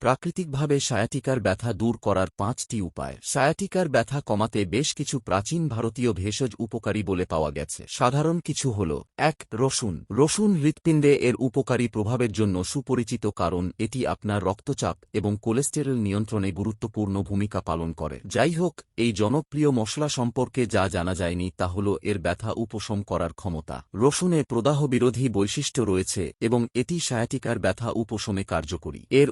প্রাকৃতিকভাবে সায়াটিকার ব্যথা দূর করার পাঁচটি উপায়। সায়াটিকার ব্যথা কমাতে বেশ কিছু প্রাচীন ভারতীয় ভেষজ উপকারী বলে পাওয়া গেছে। সাধারণ কিছু হল, এক, রসুন। রসুন হৃৎপিণ্ডে এর উপকারী প্রভাবের জন্য সুপরিচিত কারণ, এটি আপনার রক্তচাপ এবং কোলেস্টেরল নিয়ন্ত্রণে গুরুত্বপূর্ণ ভূমিকা পালন করে। যাই হোক এই জনপ্রিয় মশলা সম্পর্কে যা জানা যায়নি তা হল এর ব্যথা উপশম করার ক্ষমতা। রসুনে প্রদাহ বিরোধী বৈশিষ্ট্য রয়েছে এবং এটি সায়াটিকার ব্যথা উপশমে কার্যকরী। এর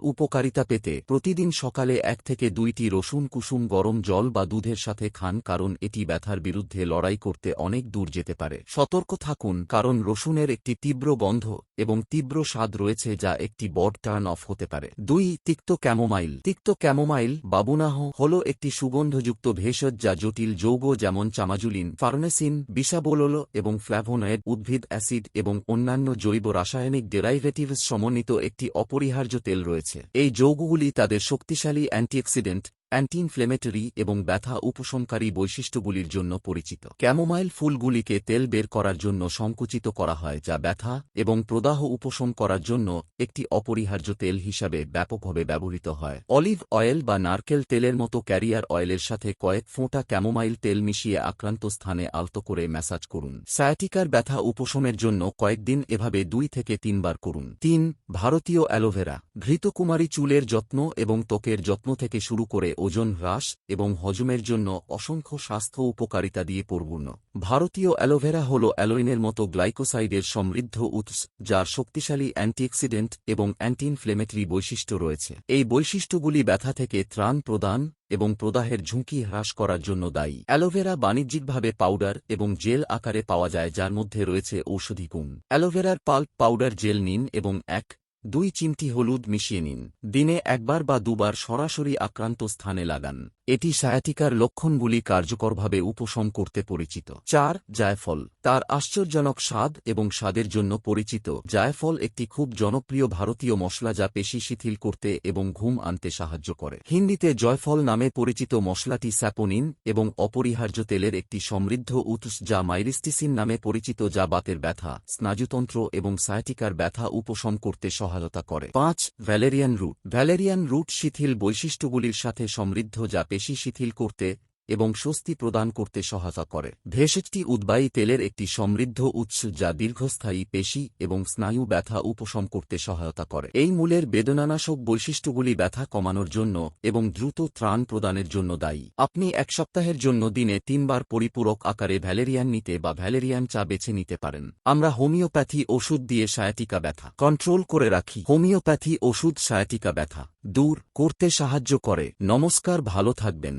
উপকারিতা পেতে প্রতিদিন সকালে এক থেকে দুইটি রসুন কুসুম গরম জল বা দুধের সাথে খান কারণ এটি ব্যথার বিরুদ্ধে লড়াই করতে অনেক দূর যেতে পারে। সতর্ক থাকুন, কারণ রসুনের একটি তীব্র গন্ধ এবং তীব্র স্বাদ রয়েছে যা একটি বড টার্ন অফ হতে পারে। দুই, তিক্ত ক্যামোমাইল। তিক্ত ক্যামোমাইল বাবুনাহ হল একটি সুগন্ধযুক্ত ভেষজ যা জটিল যৌগ যেমন চামাজুলিন, ফার্নেসিন বিসাবোলোলো এবং ফ্ল্যাভোনয়েড উদ্ভিদ অ্যাসিড এবং অন্যান্য জৈব রাসায়নিক ডেরাইভেটিভস সমন্বিত একটি অপরিহার্য তেল রয়েছে। এই যৌগগুলি তাদের শক্তিশালী অ্যান্টিঅক্সিডেন্ট অ্যান্টি ইনফ্লেমেটরি এবং ব্যথা উপশমকারী বৈশিষ্ট্যগুলির জন্য পরিচিত। ক্যামোমাইল ফুলগুলিকে তেল বের করার জন্য সংকুচিত করা হয়, যা ব্যথা এবং প্রদাহ উপশম করার জন্য একটি অপরিহার্য তেল হিসাবে ব্যাপকভাবে ব্যবহৃত হয়। অলিভ অয়েল বা নারকেল তেলের মতো ক্যারিয়ার অয়েলের সাথে কয়েক ফোঁটা ক্যামোমাইল তেল মিশিয়ে আক্রান্ত স্থানে আলতো করে ম্যাসাজ করুন। সায়াটিকার ব্যথা উপশমের জন্য কয়েকদিন এভাবে দুই থেকে তিনবার করুন। তিন, ভারতীয় অ্যালোভেরা। ঘৃতকুমারী চুলের যত্ন এবং ত্বকের যত্ন থেকে শুরু করে ওজন হ্রাস এবং হজমের জন্য অসংখ্য স্বাস্থ্য উপকারিতা দিয়ে পরিপূর্ণ ভারতীয় অ্যালোভেরা হল অ্যালোইনের মতো গ্লাইকোসাইডের সমৃদ্ধ উৎস, যার শক্তিশালী অ্যান্টিঅক্সিডেন্ট এবং অ্যান্টি ইনফ্লেমেটরি বৈশিষ্ট্য রয়েছে। এই বৈশিষ্ট্যগুলি ব্যথা থেকে ত্রাণ প্রদান এবং প্রদাহের ঝুঁকি হ্রাস করার জন্য দায়ী। অ্যালোভেরা বাণিজ্যিকভাবে পাউডার এবং জেল আকারে পাওয়া যায়, যার মধ্যে রয়েছে ঔষধি গুণ। অ্যালোভেরার পাল্প পাউডার জেল নিন এবং এক দুই চিমটি হলুদ মিশিয়ে নিন। দিনে একবার বা দুবার সরাসরি আক্রান্ত স্থানে লাগান। এটি সায়াটিকার লক্ষণগুলি কার্যকরভাবে উপশম করতে পরিচিত। চার, জায়ফল। তার আশ্চর্যজনক স্বাদ এবং স্বাদের জন্য পরিচিত। জায়ফল একটি খুব জনপ্রিয় ভারতীয় মশলা যা পেশি শিথিল করতে এবং ঘুম আনতে সাহায্য করে। হিন্দিতে জয়ফল নামে পরিচিত মশলাটি স্যাপোনিন এবং অপরিহার্য তেলের একটি সমৃদ্ধ উৎস যা মাইরিস্টিসিন নামে পরিচিত যা বাতের ব্যথা, স্নায়ুতন্ত্র এবং সায়াটিকার ব্যথা উপশম করতে সহায়তা করে। পাঁচ, ভ্যালেরিয়ান রুট। ভ্যালেরিয়ান রুট শিথিল বৈশিষ্ট্যগুলির সাথে সমৃদ্ধ যা পেশি শিথিল করতে এবং স্বস্তি প্রদান করতে সহায়তা করে। ভেষজটি উদ্বায়ী তেলের একটি সমৃদ্ধ উৎস যা দীর্ঘস্থায়ী পেশি এবং স্নায়ু ব্যথা উপশম করতে সহায়তা করে। এই মূলের বেদনানাশক বৈশিষ্ট্যগুলি ব্যথা কমানোর জন্য এবং দ্রুত ত্রাণ প্রদানের জন্য দায়ী। আপনি এক সপ্তাহের জন্য দিনে তিনবার পরিপূরক আকারে ভ্যালেরিয়ান নিতে বা ভ্যালেরিয়ান চা বেছে নিতে পারেন। আমরা হোমিওপ্যাথি ওষুধ দিয়ে সায়াটিকা ব্যথা কন্ট্রোল করে রাখি। হোমিওপ্যাথি ওষুধ সায়াটিকা ব্যথা দূর করতে সাহায্য করে। নমস্কার, ভালো থাকবেন।